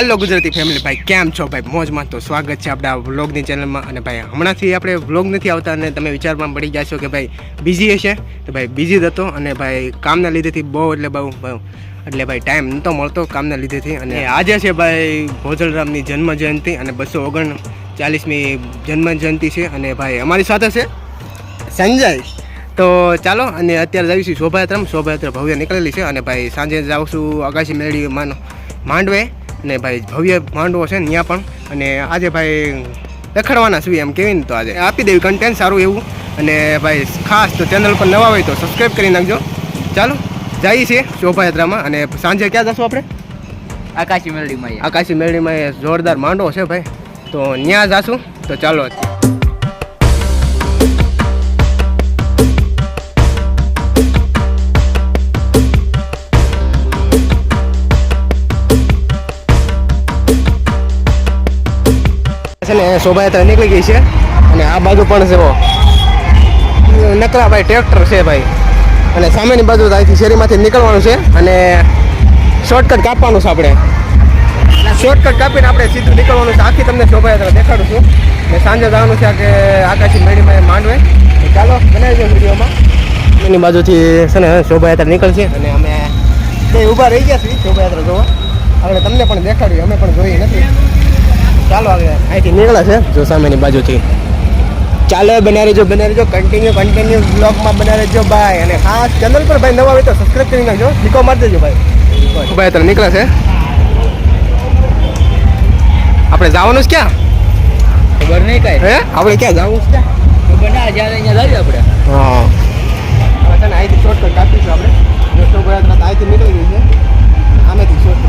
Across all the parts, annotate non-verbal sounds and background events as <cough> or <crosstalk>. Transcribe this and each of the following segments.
Hello Gujarati family ભાઈ કેમ છો? ભાઈ મોજમાં તો સ્વાગત છે આપણા વ્લોગની ચેનલમાં અને ભાઈ હમણાંથી આપણે વ્લોગ નથી આવતા અને તમે વિચારમાં પડી ગયા છો કે ભાઈ બિઝી હશે? તો ભાઈ બિઝી હતો અને ભાઈ કામના લીધેથી બહુ એટલે બહુ એટલે ભાઈ ટાઈમ નહોતો મળતો કામના લીધેથી. અને આજે છે ભાઈ ભોજલરામની જન્મ જયંતિ અને બસો ઓગણ ચાલીસમી જન્મ જયંતિ છે. અને ભાઈ અમારી સાથે છે સંજય. તો ચાલો અને અત્યારે જઈશું શોભાયાત્રામાં. શોભાયાત્રા ભવ્ય નીકળેલી છે. અને ભાઈ સાંજે જાઉં આકાશી મેળવી માનો માંડવે. અને ભાઈ ભવ્ય માંડવો છે ને ત્યાં પણ. અને આજે ભાઈ રખડવાના છીએ એમ કેવી ને તો આજે. આપી દેવી કન્ટેન્ટ સારું એવું. અને ભાઈ ખાસ તો ચેનલ પર નવા હોય તો સબસ્ક્રાઈબ કરી નાખજો. ચાલો જઈએ છીએ શોભાયાત્રામાં. અને સાંજે ક્યાં જશું આપણે? આકાશી મેલડીમાં આકાશી મેળડીમાં જોરદાર માંડવો છે ભાઈ. તો ત્યાં જાશું. તો ચાલો. છે ને શોભાયાત્રા નીકળી ગઈ છે. અને આ બાજુ પણ છે નકરા ભાઈ ટ્રેક્ટર છે ભાઈ. અને સામેની બાજુ અહીંથી શેરીમાંથી નીકળવાનું છે. અને શોર્ટકટ કાપવાનું છે આપણે. શોર્ટકટ કાપીને આપણે સીધું નીકળવાનું છે. આખી તમને શોભાયાત્રા દેખાડું છું. ને સાંજે જવાનું છે કે આકાશી મેળીમાં માંડવે. ચાલો બનાવી દો વિડીયોમાં. એની બાજુથી છે ને, શોભાયાત્રા નીકળશે. અને અમે બે ઊભા રહી ગયા છીએ શોભાયાત્રા જોવા. આપણે તમને પણ દેખાડ્યું, અમે પણ જોઈ નથી. ચાલો હવે અહીંથી નીકળે છે. જો સામેની બાજુથી ચાલો બના રહેજો બના રહેજો. કન્ટિન્યુ કન્ટિન્યુ બ્લોગમાં બના રહેજો ભાઈ. અને ખાસ ચેનલ પર ભાઈ નવા હોય તો સબસ્ક્રાઈબ કરી નાખજો. ટીકો મારી દેજો ભાઈ. શોભાયાત્રા નીકળે છે. આપણે જવાનું છે ક્યાં? ખબર નહીં કાંઈ. હે? આપણે ક્યાં જવું છે? ખબર ના જ્યારે અહીંયા જઈએ આપણે. હા. અહીંથી શોર્ટકટ કાપીશું આપણે. દોસ્તો તો અહીંથી નીકળી ગયું છે આમેથી શોર્ટકટ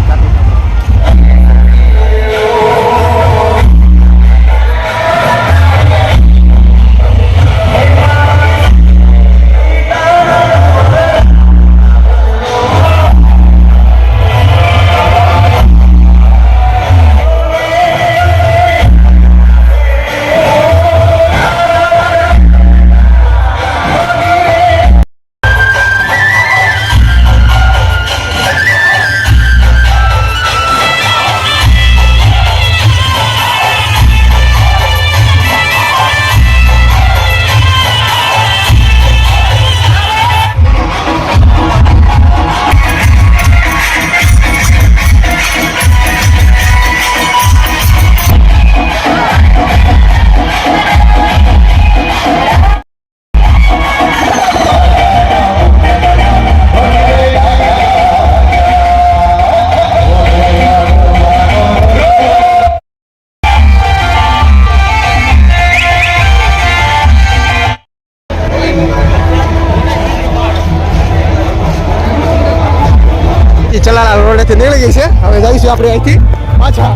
ચલાલા રોડેથી નીકળી ગઈ છે. હવે જઈશું આપણે અહીંથી પાછા.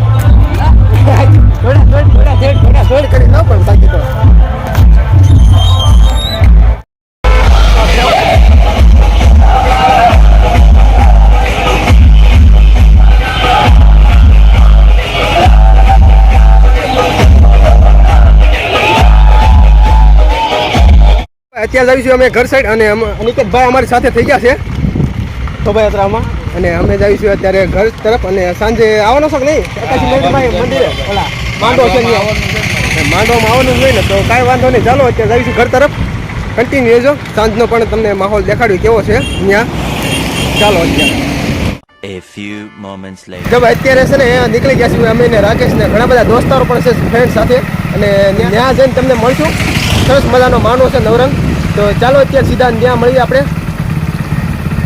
અત્યારે જઈશું અમે ઘર સાઈડ અને અનિકેતભાઈ અમારી સાથે થઈ ગયા છે. શોભાયાત્રામાં અને અમે જઈશું અત્યારે ઘર તરફ અને સાંજે આવવાનો છો કે નહીં આકાશી મંદિરે. ઓલા માંડવો છે માંડવામાં આવવાનું હોય ને તો કાંઈ વાંધો નહીં. ચાલો અત્યારે જઈશું ઘર તરફ. કન્ટિન્યુ રહેજો. સાંજનો પણ તમને માહોલ દેખાડ્યું કેવો છે ત્યાં ચાલો અત્યારે. A few moments later. જો અત્યારે છે ને નીકળી ગયા છીએ અમે ને રાકેશ ને ઘણા બધા દોસ્તારો પણ છે ફ્રેન્ડ સાથે. અને ત્યાં જઈને તમને મળશું. સરસ મજાનો માનો છે નવરંગ. તો ચાલો અત્યારે સીધા ત્યાં મળીએ આપણે.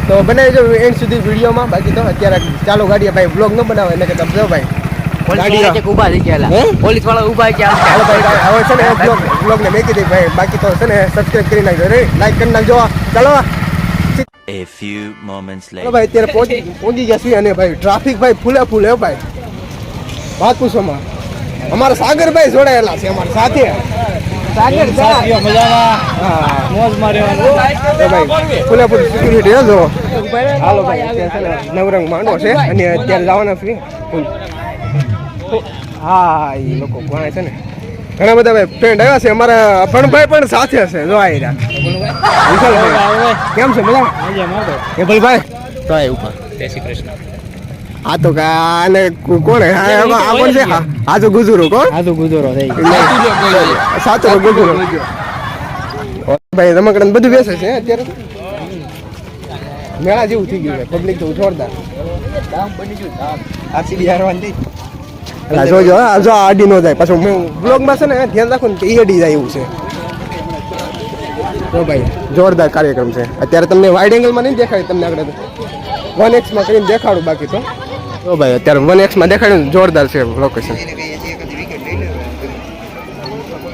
તો બનાવી જો એન્ડ સુધી વિડીયોમાં. બાકી તો અત્યારે ચાલો ગાડીએ ભાઈ બ્લોગ ન બનાવે એને કે જો ભાઈ. પોલીસવાળા ચેક થઈ ગયા? પોલીસવાળા ઊભા ગયા ચાલો ભાઈ હવે છે ને બ્લોગ ને મેકી દે ભાઈ. બાકી તો છે ને સબસ્ક્રાઇબ કરી નાખજો. રે લાઈક કરી નાખજો. ચાલો. A few moments ચાલો later. ભાઈ અત્યારે પહોંચી પહોંચી ગયા છીએ અને ભાઈ ટ્રાફિક ભાઈ ફૂલે ફૂલે ભાઈ. વાત પૂછો માં. અમારા સાગરભાઈ જોડાયેલા છે અમારી સાથે. સિક્યુરિટી હાલો ભાઈ નવરંગ માંડો છે. અને અત્યારે જવાના ફ્રી હા એ લોકો ભણે છે ને. ઘણા બધા ભાઈ ફ્રેન્ડ આવ્યા છે. અમારા અભણભાઈ પણ સાથે છે. જો આવી રહ્યા. કેમ છે? મજા એ ભાઈ તો ઉપર જય શ્રી કૃષ્ણ. આ તો કા આને કો- કોણ આ આ કોણ છે? આ તો ગુજરો કોણ? આ તો ગુજરો થઈ સાચો ગુજરો ભાઈ રમકડા બધું બેસે છે અત્યારે? મેળા જેવું થઈ ગયું છે પબ્લિક તો જોરદાર. અલા જોજો હા, જો આ અડી નો જાય. પાછું હું બ્લોગમાં છે ને ધ્યાન રાખો ને ઈ અડી જાય એવું છે. તો ભાઈ જોરદાર કાર્યક્રમ છે. અત્યારે તમને વાઇડ એંગલમાં નહીં દેખાય તમને આગળ વન એક્સમાં કરીને દેખાડું બાકી તો. તો ભાઈ, અત્યારે વન એક્સમાં દેખાડ્યું જોરદાર છે લોકેશન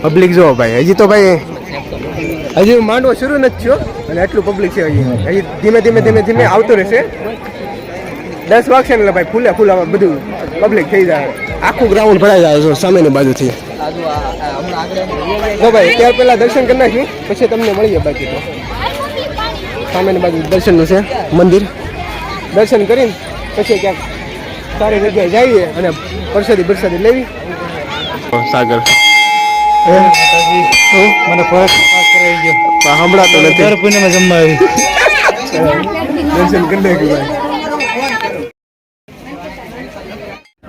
પબ્લિક જો ભાઈ, હજી તો ભાઈ, હજી માંડવો શરૂ નથી થયો, અને એટલું પબ્લિક છે હજી. હજી ધીમે ધીમે ધીમે ધીમે આવતું રહેશે. દસ વાગશે એટલે ભાઈ ફૂલે ફૂલા બધું પબ્લિક થઈ જાય. આખું ગ્રાઉન્ડ ભરાઈ જાય છે સામેની બાજુથી. જો ભાઈ ત્યાર પહેલાં દર્શન કરી નાખ્યું, પછી તમને મળીએ બાકી તો. સામેની બાજુ દર્શનનું છે મંદિર. દર્શન કરીને પછી ક્યાંક સારી જગ્યાએ જઈએ અને પ્રસાદી પ્રસાદી લેવી. સાગર. મને ફરક કરાવી ગયો હમણાં તો દર પૂનમે જમવા આવી. દર્શન કરી નાખ્યું ભાઈ.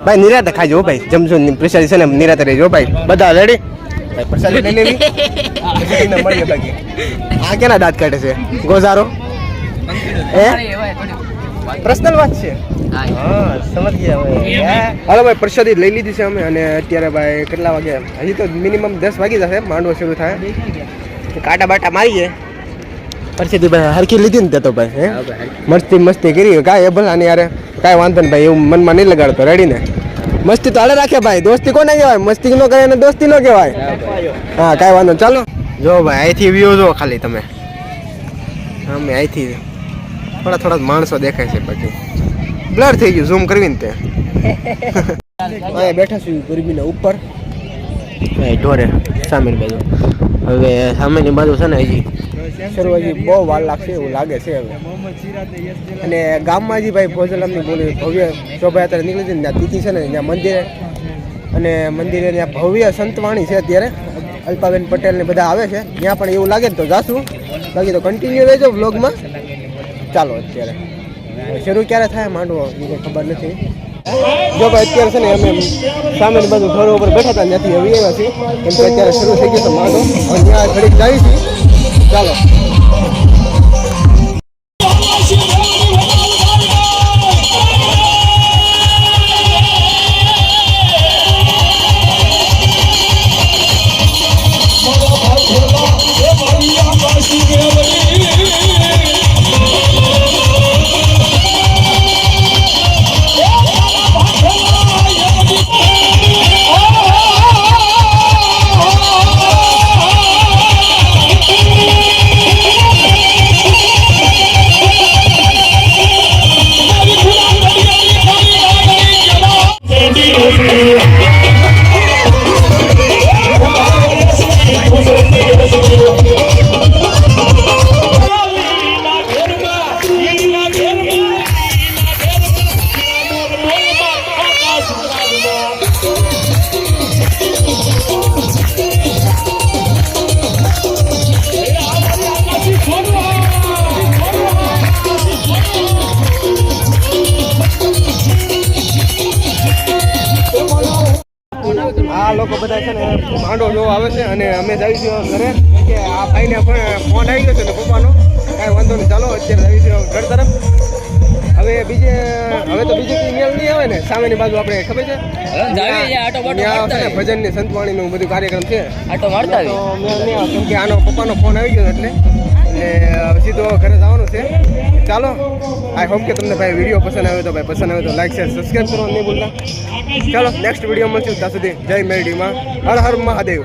ભાઈ નિરાતે ખાજો ભાઈ. જમજો ને પ્રસાદી છે ને નિરાતે રહેજો ભાઈ. બધા રેડી ભાઈ પ્રસાદી લઈ લેવી. પછી તમને મળીએ બાકી આ કેના દાંત કાઢે છે? ગોઝારો? હે? પર્સનલ વાત છે? હા સમજ ગયા હાલો ભાઈ પ્રસાદી લઈ લીધી છે અમે અને અત્યારે ભાઈ કેટલા વાગે? હજી તો મિનિમમ દસ વાગી જશે માંડવો શરૂ થાય. કાંટા બાટા મારીએ. પરસેદી ભાઈ હરખી લીધી ને તે તો ભાઈ હે? મસ્તી મસ્તી કરી. કાંઈ એ ભલા ને યાર કાંઈ વાંધો નહીં ભાઈ એવું મનમાં નહીં લગાડતો રેડી ને? મસ્તી તો હાલે રાખે ભાઈ દોસ્તી કોને કહેવાય? મસ્તી ન કરે ને દોસ્તી ન કહેવાય. હા કાંઈ વાંધો નહીં. ચાલો. જો ભાઈ અહીંથી વ્યૂ જો ખાલી તમે. અમે અહીંથી થોડા થોડા માણસો દેખાય છે બાકી બ્લર થઈ ગયું ઝૂમ કરવી ને તે. <laughs> અહીંયા બેઠા છું ગરમીના ઉપર. ઢોરે સામેની બાજુ. હવે સામેની બાજુ છે ને હજી. શરૂ હજી બહુ વાર લાગશે એવું લાગે છે હવે. અને ગામમાં હજી ભાઈ ભોજલામની બોલી ભવ્ય શોભાયાત્રા નીકળી છે ને ત્યાં તિથિ છે ને ત્યાં મંદિરે. અને મંદિરે ત્યાં ભવ્ય સંતવાણી છે અત્યારે. અલ્પાબેન પટેલ ને બધા આવે છે. ત્યાં પણ એવું લાગે ને તો જાશું. બાકી તો કન્ટિન્યુ રહેજો વ્લોગમાં ચાલો અત્યારે. શરૂ ક્યારે થાય માંડવો, એ ખબર નથી. જો ભાઈ અત્યારે છે ને અમે સામેની બાજુ ઘરો ઉપર બેઠા હતા, ત્યાંથી આવી આવ્યા છીએ. કેમ કે અત્યારે શરૂ થઈ ગયો છે માંડવો. અને ત્યાં ઘડીક જાય છે ચાલો. બધા છે ને માંડો જોવા આવે છે અને અમે જઈ છીએ ઘરે. કે આ ભાઈને પણ ફોન આવી ગયો છે ને પપ્પાનો. કાંઈ વાંધો નહીં ચાલો અત્યારે જઈ છીએ ઘર તરફ. હવે બીજે હવે તો બીજે કઈ મેળ નહીં આવે ને. સામેની બાજુ આપણે ખબર છે? ભજનની ત્યાં નું બધું કાર્યક્રમ છે. તો મેળ નહીં આવે કેમ કે આનો પપ્પાનો ફોન આવી ગયો એટલે. એટલે તો ઘરે જવાનું છે. ચાલો આઈ હોપ કે તમને ભાઈ વીડિયો પસંદ આવ્યો તો ભાઈ પસંદ આવ્યો તો લાઈક શેર સબસ્ક્રાઈબ કરવાનું નહીં ભૂલતા. ચાલો નેક્સ્ટ વીડિયો મળશું ત્યાં સુધી. જય મેરડીમાં. હર હર મહાદેવ.